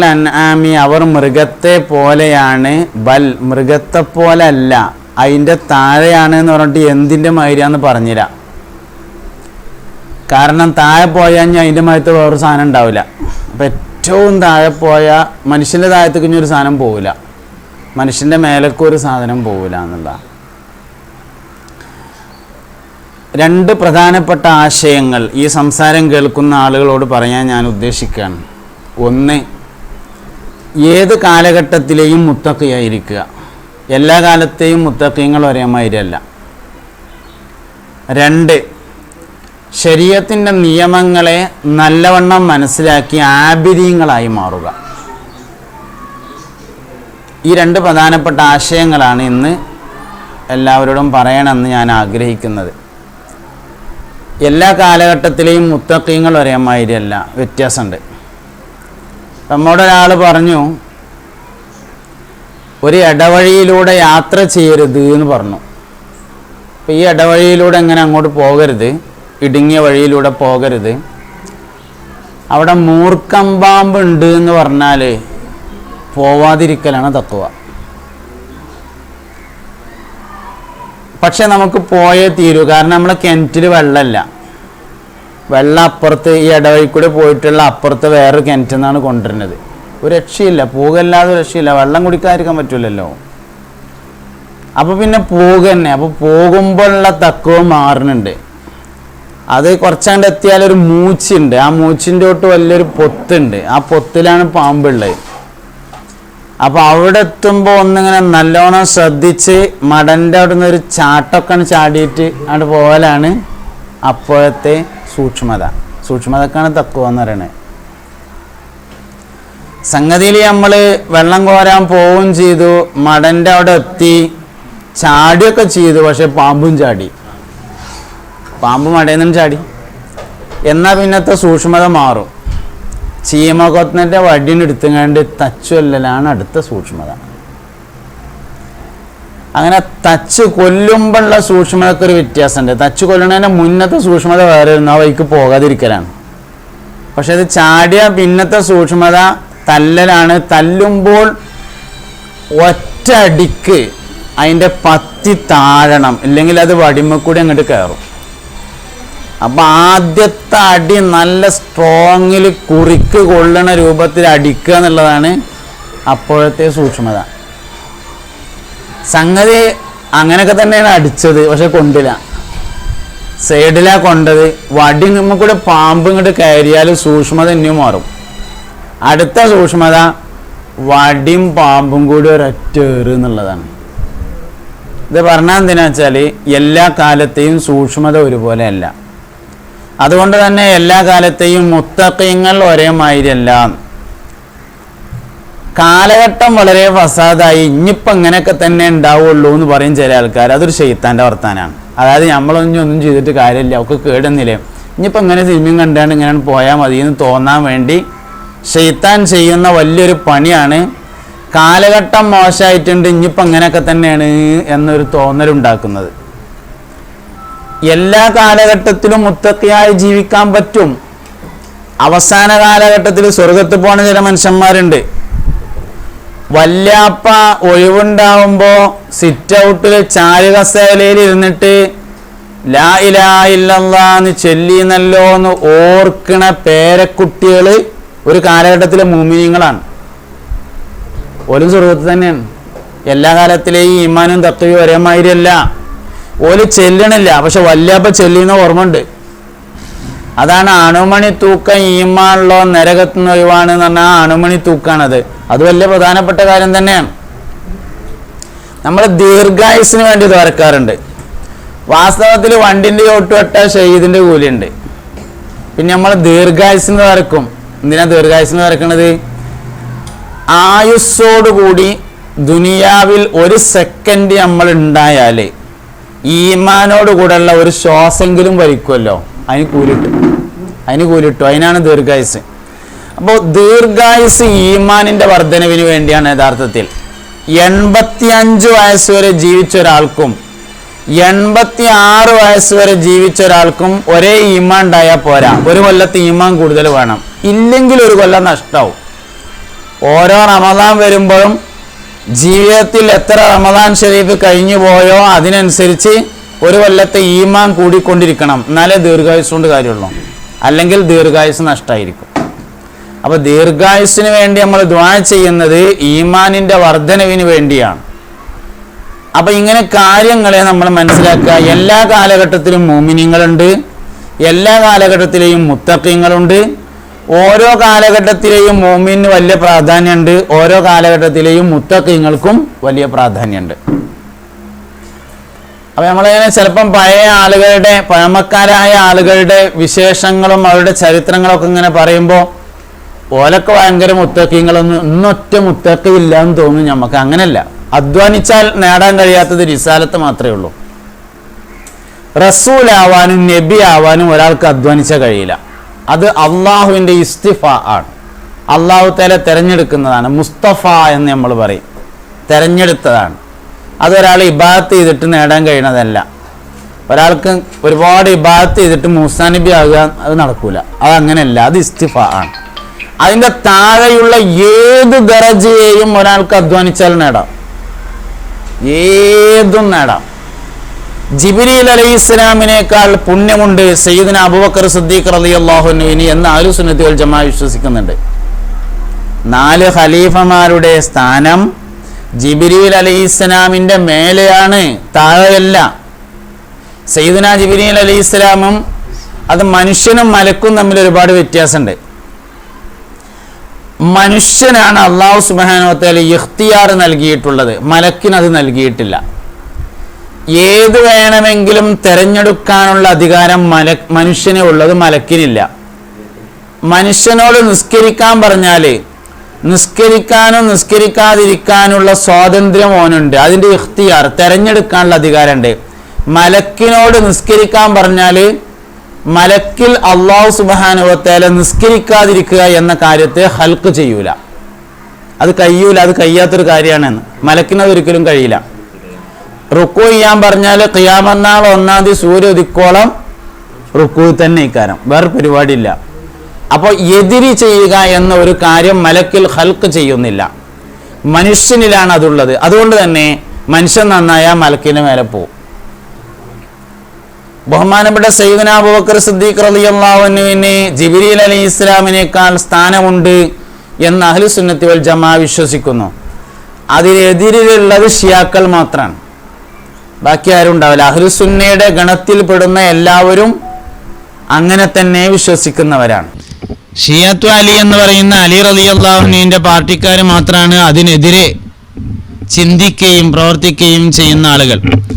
അൻആമി അവർ മൃഗത്തെ പോലെയാണ് ബൽ മൃഗത്തെ പോലെ അല്ല അതിന്റെ താഴെയാണ് എന്ന് പറഞ്ഞിട്ട് എന്തിന്റെ മാതിരിയാന്ന് പറഞ്ഞില്ല. കാരണം താഴെ പോയാൽ അതിന്റെ മയത്ത് വേറൊരു സാധനം ഉണ്ടാവില്ല. അപ്പം ഏറ്റവും താഴെ പോയ മനുഷ്യന്റെ താഴത്തേക്ക് ഇനി ഒരു സാധനം പോവില്ല. മനുഷ്യന്റെ മേലക്കൊരു സാധനം പോവില്ല എന്നുള്ള രണ്ട് പ്രധാനപ്പെട്ട ആശയങ്ങൾ ഈ സംസാരം കേൾക്കുന്ന ആളുകളോട് പറയാൻ ഞാൻ ഉദ്ദേശിക്കുകയാണ്. ഒന്ന് ഏത് കാലഘട്ടത്തിലെയും മുത്തക്കിയായിരിക്കുക എല്ലാ കാലത്തെയും മുത്തക്കിയങ്ങൾ ഒരേ മാതിരിയല്ല രണ്ട് ശരീരത്തിന്റെ നിയമങ്ങളെ നല്ലവണ്ണം മനസ്സിലാക്കി ആബിരീങ്ങളായി മാറുക. ഈ രണ്ട് പ്രധാനപ്പെട്ട ആശയങ്ങളാണ് ഇന്ന് എല്ലാവരോടും പറയണമെന്ന് ഞാൻ ആഗ്രഹിക്കുന്നത്. എല്ലാ കാലഘട്ടത്തിലെയും മുത്തക്കീങ്ങൾ ഒരേ മാതിരിയല്ല വ്യത്യാസമുണ്ട്. നമ്മോട് ഒരാൾ പറഞ്ഞു ഒരു ഇടവഴിയിലൂടെ യാത്ര ചെയ്യരുത് എന്ന് പറഞ്ഞു. അപ്പോൾ ഈ ഇടവഴിയിലൂടെ എങ്ങനെ അങ്ങോട്ട് പോകരുത് ഇടുങ്ങിയ വഴിയിലൂടെ പോകരുത്. അവിടെ മൂർക്കമ്പാമ്പ് ഉണ്ട് എന്ന് പറഞ്ഞാൽ പോവാതിരിക്കലാണ് തത്വ. പക്ഷെ നമുക്ക് പോയേ തീരൂ. കാരണം നമ്മളെ കിണറ്റിൽ വെള്ളമല്ല. വെള്ളം അപ്പുറത്ത് ഈ ഇടവഴി കൂടെ പോയിട്ടുള്ള അപ്പുറത്ത് വേറെ കിണറ്റിൽ നിന്നാണ് കൊണ്ടുവരുന്നത്. ഒരു രക്ഷയില്ല. പോകല്ലാതെ രക്ഷയില്ല. വെള്ളം കുടിക്കാതിരിക്കാൻ പറ്റില്ലല്ലോ അപ്പോൾ പിന്നെ പോകുക തന്നെ. അപ്പോൾ പോകുമ്പോഴുള്ള തക്കവും മാറുന്നുണ്ട്. അത് കുറച്ചാണ്ട് എത്തിയാൽ ഒരു മൂച്ചുണ്ട് ആ മൂച്ചിന്റെ തൊട്ട് വലിയൊരു പൊത്തുണ്ട്. ആ പൊത്തിലാണ് പാമ്പുള്ളത് അപ്പോൾ അവിടെ എത്തുമ്പോൾ ഒന്നിങ്ങനെ നല്ലോണം ശ്രദ്ധിച്ച് മടന്റെ അവിടെ നിന്ന് ഒരു ചാട്ടൊക്കെ ചാടിയിട്ട് അവിടെ പോകലാണ്. അപ്പോഴത്തെ സൂക്ഷ്മത. സൂക്ഷ്മതക്കാണ് തക്കുവ എന്ന് പറയുന്നത് സംഗതിയിൽ നമ്മൾ വെള്ളം കോരാൻ പോവുകയും ചെയ്തു മടന്റെ അവിടെ എത്തി ചാടിയൊക്കെ ചെയ്തു പക്ഷെ പാമ്പും ചാടി. പാമ്പ് മടയിൽ നിന്നും ചാടി. എന്നാൽ പിന്നത്തെ സൂക്ഷ്മത മാറും. ചീമകൊത്തന്റെ വടിന് എടുത്തുകൊണ്ട് തച്ചുവല്ലലാണ് അടുത്ത സൂക്ഷ്മത. അങ്ങനെ തച്ച് കൊല്ലുമ്പോഴുള്ള സൂക്ഷ്മതക്ക് ഒരു വ്യത്യാസമുണ്ട്. തച്ച് കൊല്ലുന്നതിന് മുന്നത്തെ സൂക്ഷ്മത വേറെ ഇരുന്നു. ആ വഴിക്ക് പോകാതിരിക്കലാണ്. പക്ഷെ അത് ചാടിയ പിന്നത്തെ സൂക്ഷ്മത തല്ലലാണ്. തല്ലുമ്പോൾ ഒറ്റ അടിക്ക് അതിന്റെ പത്തി താഴണം. ഇല്ലെങ്കിൽ അത് വടിമക്കൂടി അങ്ങോട്ട് കയറും. അപ്പം ആദ്യത്തെ അടി നല്ല സ്ട്രോങ്ങിൽ കുറിക്ക് കൊള്ളണ രൂപത്തിൽ അടിക്കുക എന്നുള്ളതാണ് അപ്പോഴത്തെ സൂക്ഷ്മത. സംഗതി അങ്ങനെയൊക്കെ തന്നെയാണ് അടിച്ചത് പക്ഷെ കൊണ്ടില്ല. സൈഡിലാ കൊണ്ടത്. വടി നമ്മൾ കൂടെ പാമ്പ് ഇങ്ങോട്ട് കയറിയാൽ സൂക്ഷ്മത ഇനിയും മാറും. അടുത്ത സൂക്ഷ്മത വടിയും പാമ്പും കൂടി ഒരൊറ്റ എന്നുള്ളതാണ്. ഇത് പറഞ്ഞാൽ എന്തിനാ വെച്ചാൽ എല്ലാ കാലത്തെയും സൂക്ഷ്മത ഒരുപോലെ അല്ല അതുകൊണ്ട് തന്നെ എല്ലാ കാലത്തെയും മുത്തക്കയങ്ങൾ ഒരേ മാതിരിയല്ല കാലഘട്ടം വളരെ ഫസാദായി. ഇനിയിപ്പോൾ അങ്ങനെയൊക്കെ തന്നെ ഉണ്ടാവുള്ളൂ എന്ന് പറയും ചില ആൾക്കാർ. അതൊരു ഷെയ്ത്താന്റെ വർത്താനാണ്. അതായത് നമ്മളൊന്നും ഒന്നും ചെയ്തിട്ട് കാര്യമില്ല. ഒക്കെ കേടുന്നില്ലേ? ഇനിയിപ്പോൾ ഇങ്ങനെ സിനിമയും കണ്ടാണ്ട് ഇങ്ങനെ പോയാൽ മതി എന്ന് തോന്നാൻ വേണ്ടി ഷെയ്ത്താൻ ചെയ്യുന്ന വലിയൊരു പണിയാണ്. കാലഘട്ടം മോശമായിട്ടുണ്ട് ഇനിയിപ്പോൾ അങ്ങനെയൊക്കെ തന്നെയാണ് എന്നൊരു തോന്നലുണ്ടാക്കുന്നത്. എല്ലാ കാലഘട്ടത്തിലും മുത്തക്കിയായി ജീവിക്കാൻ പറ്റും. അവസാന കാലഘട്ടത്തിൽ സ്വർഗത്ത് പോണ ചില മനുഷ്യന്മാരുണ്ട്. വല്യാപ്പ ഒഴിവുണ്ടാവുമ്പോൾ സിറ്റ് ഔട്ടിൽ ചാരുകസേലയിൽ ഇരുന്നിട്ട് ലാ ഇലാ ഇല്ലല്ലാന്ന് ചൊല്ലിന്നല്ലോ എന്ന് ഓർക്കണ പേരക്കുട്ടികൾ ഒരു കാലഘട്ടത്തിലെ മൂമിനിയങ്ങളാണ് ഓലും സ്വർഗത്ത് തന്നെയാണ്. എല്ലാ കാലത്തിലെയും ഈമാനും തത്വയും ഒരേ മാതിരിയല്ല ഓൽ ചെല്ലണില്ല പക്ഷെ വല്യാപ്പ ഓർമ്മ ഓർമ്മയുണ്ട്. അതാണ് അണുമണി തൂക്കം ഈമാനുള്ള നരകത്തിന് ഒഴിവാണ് എന്ന് പറഞ്ഞാൽ അണുമണി തൂക്കാണത്. അത് വലിയ പ്രധാനപ്പെട്ട കാര്യം തന്നെയാണ്. നമ്മൾ ദീർഘായുസിന് വേണ്ടി തുറക്കാറുണ്ട് വാസ്തവത്തിൽ വണ്ടിന്റെ ഒട്ടുവട്ട ഷെയ്ദിന്റെ കൂലിയുണ്ട്. പിന്നെ നമ്മൾ ദീർഘായുസിന് വരക്കും. എന്തിനാ ദീർഘായുസിന് വരക്കണത്? ആയുസ്സോടുകൂടി ദുനിയാവിൽ ഒരു സെക്കൻഡ് നമ്മൾ ഉണ്ടായാൽ ഈമാനോട് കൂടെയുള്ള ഒരു ശ്വാസെങ്കിലും വലിക്കുമല്ലോ. അതിന് കൂലിട്ടു. അതിന് കൂലിട്ടു. അതിനാണ് ദീർഘായുസ് അപ്പോൾ ദീർഘായുസ് ഈമാനിന്റെ വർധനവിന് വേണ്ടിയാണ് യഥാർത്ഥത്തിൽ. എൺപത്തിയഞ്ച് വയസ്സ് വരെ ജീവിച്ച ഒരാൾക്കും എൺപത്തി ആറ് വയസ്സ് വരെ ജീവിച്ച ഒരാൾക്കും ഒരേ ഈമാൻ ഉണ്ടായാൽ പോരാ. ഒരു കൊല്ലത്ത് ഈമാൻ കൂടുതൽ വേണം. ഇല്ലെങ്കിൽ ഒരു കൊല്ലം നഷ്ടമാവും ഓരോ റമദാൻ വരുമ്പോഴും ജീവിതത്തിൽ എത്ര റമദാൻ ഷരീഫ് കഴിഞ്ഞു പോയോ അതിനനുസരിച്ച് ഒരു കൊല്ലത്തെ ഈമാൻ കൂടിക്കൊണ്ടിരിക്കണം. എന്നാലേ ദീർഘായുസ് കൊണ്ട് കാര്യമുള്ളൂ. അല്ലെങ്കിൽ ദീർഘായുസ് നഷ്ടമായിരിക്കും അപ്പോൾ ദീർഘായുസിന് വേണ്ടി നമ്മൾ ദ്വാ ചെയ്യുന്നത് ഈമാനിന്റെ വർധനവിന് വേണ്ടിയാണ്. അപ്പൊ ഇങ്ങനെ കാര്യങ്ങളെ നമ്മൾ മനസ്സിലാക്കുക. എല്ലാ കാലഘട്ടത്തിലും മോമിനിങ്ങളുണ്ട്. എല്ലാ കാലഘട്ടത്തിലെയും മുത്തക്കിങ്ങളുണ്ട് ഓരോ കാലഘട്ടത്തിലെയും മോമിന് വലിയ പ്രാധാന്യമുണ്ട്. ഓരോ കാലഘട്ടത്തിലെയും മുത്തക്കിങ്ങൾക്കും വലിയ പ്രാധാന്യമുണ്ട്. അപ്പൊ നമ്മളിങ്ങനെ ചിലപ്പം പഴയ ആളുകളുടെ പഴമക്കാരായ ആളുകളുടെ വിശേഷങ്ങളും അവരുടെ ചരിത്രങ്ങളൊക്കെ ഇങ്ങനെ പറയുമ്പോൾ ഓലൊക്കെ ഭയങ്കര മുത്തക്കിങ്ങളൊന്നും ഇന്നൊറ്റ മുത്തക്കില്ല എന്ന് തോന്നും നമുക്ക് അങ്ങനല്ല. അധ്വാനിച്ചാൽ നേടാൻ കഴിയാത്തത് റിസാലത്ത് മാത്രമേ ഉള്ളൂ. റസൂലാവാനും നബി ആവാനും ഒരാൾക്ക് അധ്വാനിച്ചാൽ കഴിയില്ല. അത് അള്ളാഹുവിന്റെ ഇസ്തിഫ ആണ്. അള്ളാഹു തല തിരഞ്ഞെടുക്കുന്നതാണ്. മുസ്തഫ എന്ന് നമ്മൾ പറയും. തിരഞ്ഞെടുത്തതാണ്. അതൊരാൾ ഇബാത്ത് ചെയ്തിട്ട് നേടാൻ കഴിയണതല്ല. ഒരാൾക്ക് ഒരുപാട് ഇബാത്ത് ചെയ്തിട്ട് മൂസാ നബി ആകുക അത് നടക്കൂല. അത് അങ്ങനെയല്ല അത് ഇസ്തിഫ ആണ്. അതിന്റെ താഴെയുള്ള ഏത് ദറജയെയും ഒരാൾക്ക് അധ്വാനിച്ചാൽ നേടാം. ഏതും നേടാം. ജിബിരിൽ അലൈഹി ഇസ്ലാമിനേക്കാൾ പുണ്യമുണ്ട് സയ്യിദിന അബൂബക്കർ സിദ്ദീഖ് അലി അള്ളാഹുനുവിന് എന്ന് ആലുസുന്നത്തി വൽ ജമാ വിശ്വസിക്കുന്നുണ്ട്. നാല് ഖലീഫമാരുടെ സ്ഥാനം ജിബിരിൽ അലൈഹി ഇസ്ലാമിന്റെ മേലെയാണ് താഴെയല്ല. സയ്യിദിന ജിബിരിൽ അലൈഹി ഇസ്ലാമും അത് മനുഷ്യനും മലക്കും തമ്മിൽ ഒരുപാട് വ്യത്യാസമുണ്ട്. മനുഷ്യനാണ് അള്ളാഹു സുബാനോത്തേൽ ഇഖ്തിയാർ നൽകിയിട്ടുള്ളത്. മലക്കിന് അത് നൽകിയിട്ടില്ല. ഏത് വേണമെങ്കിലും തിരഞ്ഞെടുക്കാനുള്ള അധികാരം മല മനുഷ്യനെ ഉള്ളത് മലക്കിനില്ല. മനുഷ്യനോട് നിസ്കരിക്കാൻ പറഞ്ഞാൽ നിസ്കരിക്കാനും നിസ്കരിക്കാതിരിക്കാനുള്ള സ്വാതന്ത്ര്യം ഓനുണ്ട്. അതിന്റെ ഇഖ്തിയാർ തിരഞ്ഞെടുക്കാനുള്ള അധികാരമുണ്ട്. മലക്കിനോട് നിസ്കരിക്കാൻ പറഞ്ഞാൽ മലക്കിൽ അള്ളാഹു സുബാനുവത്തേല നിസ്കരിക്കാതിരിക്കുക എന്ന കാര്യത്തെ ഹൽക്ക് ചെയ്യൂല. അത് കഴിയൂല അത് കഴിയാത്തൊരു കാര്യമാണ് മലക്കിനത് ഒരിക്കലും കഴിയില്ല. റുക്കു ചെയ്യാൻ പറഞ്ഞാൽ ഖിയാമന്നാൾ ഒന്നാം തീയതി സൂര്യ ഉദിക്കോളം റുക്കു തന്നെ ഇക്കാരം. വേറെ പരിപാടിയില്ല. അപ്പോൾ എതിരി ചെയ്യുക എന്ന ഒരു കാര്യം മലക്കിൽ ഹൽക്ക് ചെയ്യുന്നില്ല. മനുഷ്യനിലാണ് അതുള്ളത്. അതുകൊണ്ട് തന്നെ മനുഷ്യൻ നന്നായാൽ മലക്കിന് മേലെ പോവും. ബഹുമാനപ്പെട്ട സയ്യിദന അബൂബക്കർ സിദ്ദീഖ് അള്ളാഹുവിന് ജിബ്രീൽ അലി ഇസ്ലാമിനേക്കാൾ സ്ഥാനമുണ്ട് എന്ന് അഹ്ലു സുന്നത്തി വൽ ജമാ വിശ്വസിക്കുന്നു. അതിനെതിരിലുള്ളത് ഷിയാക്കൾ മാത്രമാണ്. ബാക്കി ആരും ഉണ്ടാവില്ല. അഹ്ലു സുന്നയുടെ ഗണത്തിൽപ്പെടുന്ന എല്ലാവരും അങ്ങനെ തന്നെ വിശ്വസിക്കുന്നവരാണ്. ഷിയാത്തു അലി എന്ന് പറയുന്ന അലി റലി അള്ളാഹുവിന്റെ പാർട്ടിക്കാർ മാത്രമാണ് അതിനെതിരെ ചിന്തിക്കുകയും പ്രവർത്തിക്കുകയും ചെയ്യുന്ന ആളുകൾ.